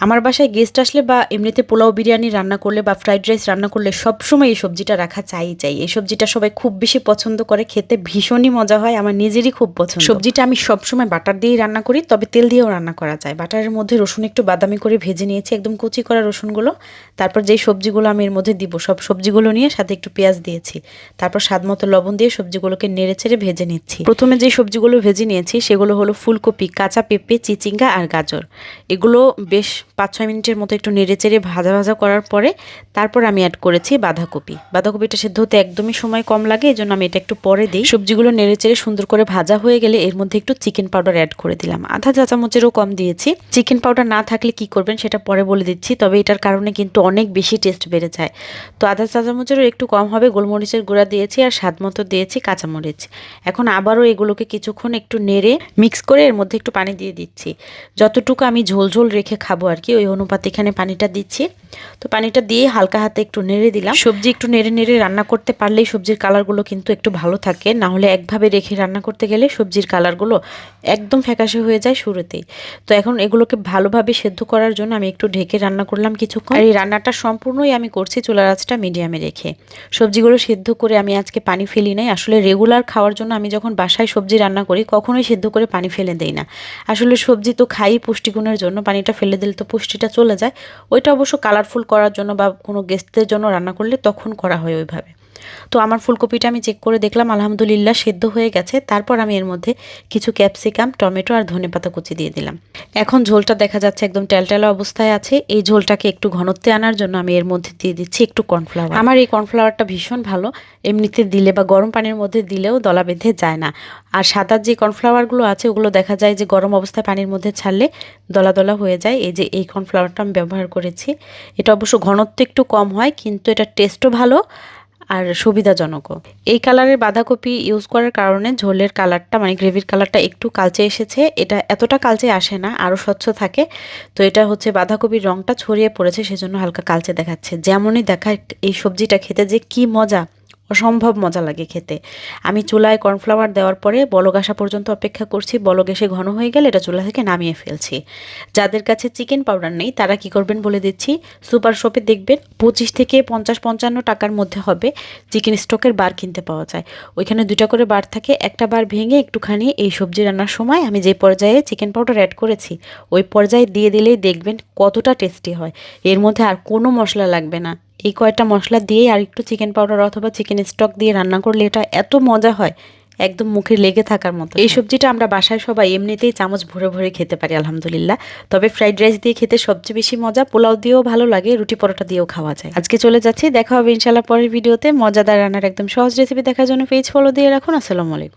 আমার বাসায় গেস্ট আসলে বা এমনিতে পোলাও বিরিয়ানি রান্না করলে বা ফ্রাইড রাইস রান্না করলে সবসময় এই সবজিটা রাখা চাই চাই। এই সবজিটা সবাই খুব বেশি পছন্দ করে, খেতে ভীষণই মজা হয়, আমার নিজেরই খুব পছন্দ। সবজিটা আমি সবসময় বাটার দিয়েই রান্না করি, তবে তেল দিয়েও রান্না করা যায়। বাটারের মধ্যে রসুন একটু বাদামি করে ভেজে নিয়েছি, একদম কুচি করা রসুনগুলো। তারপর যেই সবজিগুলো আমি এর মধ্যে দিব, সব সবজিগুলো নিয়ে সাথে একটু পেঁয়াজ দিয়েছি। তারপর স্বাদ মতো লবণ দিয়ে সবজিগুলোকে নেড়ে ছেড়ে ভেজে নিচ্ছি। প্রথমে যে সবজিগুলো ভেজে নিয়েছি, সেগুলো হলো ফুলকপি, কাঁচা পেঁপে, চিচিঙ্গা আর গাজর। এগুলো বেশ পাঁচ ছয় মিনিটের মতো একটু নেড়ে চেড়ে ভাজা ভাজা করার পরে তারপর আমি অ্যাড করেছি বাঁধাকপি। বাঁধাকপিটা সেদ্ধ হতে একদমই সময় কম লাগে এই আমি এটা একটু পরে দিই। সবজিগুলো নেড়ে চেড়ে সুন্দর করে ভাজা হয়ে গেলে এর মধ্যে একটু চিকেন পাউডার অ্যাড করে দিলাম। আধা চা চামচেরও কম দিয়েছি। চিকেন পাউডার না থাকলে কি করবেন সেটা পরে বলে দিচ্ছি, তবে এটার কারণে কিন্তু অনেক বেশি টেস্ট বেড়ে যায়। তো আধা চা চামচেরও একটু কম হবে, গোলমরিচের গুঁড়া দিয়েছি আর স্বাদ মতো দিয়েছি কাঁচামরিচ। এখন আবারও এগুলোকে কিছুক্ষণ একটু নেড়ে মিক্স করে এর মধ্যে একটু পানি দিয়ে দিচ্ছি। যতটুকু আমি ঝোল ঝোল রেখে খাব আর কি ওই অনুপাতে এখানে পানিটা দিচ্ছি। তো পানিটা দিয়ে হালকা হাতে একটু নেড়ে দিলাম। সবজি একটু নেড়ে নেড়ে রান্না করতে পারলেই সবজির কালারগুলো কিন্তু একটু ভালো থাকে। না হলে একভাবে রেখে রান্না করতে গেলে সবজির কালারগুলো একদম ফ্যাকাশে হয়ে যায় শুরুতেই। তো এখন এগুলোকে ভালোভাবে সেদ্ধ করার জন্য আমি একটু ঢেকে রান্না করলাম কিছুক্ষণ। আর এই রান্নাটা সম্পূর্ণই আমি করছি চুলার আঁচটা মিডিয়ামে রেখে। সবজিগুলো সেদ্ধ করে আমি আজকে পানি ফেলি নাই। আসলে রেগুলার খাওয়ার জন্য আমি যখন বাসায় সবজি রান্না করি, কখনোই সেদ্ধ করে পানি ফেলে দেই না। আসলে সবজি তো খাই পুষ্টিগুণের জন্য, পানিটা ফেলে দিলে তো পুষ্টিটা চলে যায়, ওইটা অবশ্য কালারফুল করার জন্য বা কোনো গেস্টদের জন্য রান্না করলে তখন করা হয় ওইভাবে। তো আমার ফুলকপিটা আমি চেক করে দেখলাম, আলহামদুলিল্লাহ সেদ্ধ হয়ে গেছে। তারপর আমি এর মধ্যে কিছু ক্যাপসিকাম টমেটো আর ধনেপাতা কুচি দিয়ে দিলাম। এখন ঝোলটা দেখা যাচ্ছে একদম টেলটেলা অবস্থায় আছে। এই ঝোলটাকে একটু ঘনত্বে আনার জন্য আমি এর মধ্যে দিয়ে দিচ্ছি একটু কর্নফ্লাওয়ার আমার এই কর্নফ্লাওয়ারটা ভীষণ ভালো। এমনিতে দিলে বা গরম পানির মধ্যে দিলেও দলা বেঁধে যায় না। আর সাদার যে কর্নফ্লাওয়ারগুলো আছে, ওগুলো দেখা যায় যে গরম অবস্থায় পানির মধ্যে ছাড়লে দলা দলা হয়ে যায়। এই যে এই কর্নফ্লাওয়ারটা আমি ব্যবহার করেছি। এটা অবশ্য ঘনত্ব একটু কম হয়, কিন্তু এটা টেস্টও ভালো। আর সুবিধাজনকও। এই কালারের বাঁধাকপি ইউজ করার কারণে ঝোলের কালারটা মানে গ্রেভির কালারটা একটু কালচে এসেছে। এটা এতটা কালচে আসে না, আরও স্বচ্ছ থাকে। তো এটা হচ্ছে বাঁধাকপির রঙটা ছড়িয়ে পড়েছে, সেজন্য হালকা কালচে দেখাচ্ছে। যেমনই দেখা এই সবজিটা খেতে যে কি মজা। অসম্ভব মজা লাগে খেতে। আমি চুলায় কর্নফ্লাওয়ার দেওয়ার পরে বলক আসা পর্যন্ত অপেক্ষা করছি, বলক এসে ঘন হয়ে গেলে এটা চুলা থেকে নামিয়ে ফেলছি। যাদের কাছে চিকেন পাউডার নেই, তারা কি করবেন বলে দিচ্ছি, সুপার শপে দেখবেন পঁচিশ থেকে পঞ্চাশ পঞ্চান্ন টাকার মধ্যে হবে চিকেন স্টকের বার কিনতে পাওয়া যায়। ওইখানে দুটা করে বার থাকে, একটা বার ভেঙে একটুখানি এই সবজি রান্নার সময় আমি যে পর্যায়ে চিকেন পাউডার অ্যাড করেছি, ওই পর্যায়ে দিয়ে দিলেই দেখবেন কতটা টেস্টি হয়। এর মধ্যে আর কোনো মশলা লাগবে না। এই কয়টা মশলা দিয়েই আর একটু চিকেন পাউডার অথবা চিকেন স্টক দিয়ে রান্না করলে এটা এত মজা হয়, একদম মুখে লেগে থাকার মতো। এই সবজিটা আমরা বাসায় সবাই এমনিতেই চামচ ভরে ভরে খেতে পারি, আলহামদুলিল্লাহ। তবে ফ্রাইড রাইস দিয়ে খেতে সবচেয়ে বেশি মজা পোলাও দিয়েও ভালো লাগে, রুটি পরোটা দিয়েও খাওয়া যায়। আজকে চলে যাচ্ছি, দেখা হবে ইনশাল্লাহ পরের ভিডিওতে মজাদার রান্নার একদম সহজ রেসিপি দেখার জন্য পেজ ফলো দিয়ে রাখুন। আসসালামু আলাইকুম।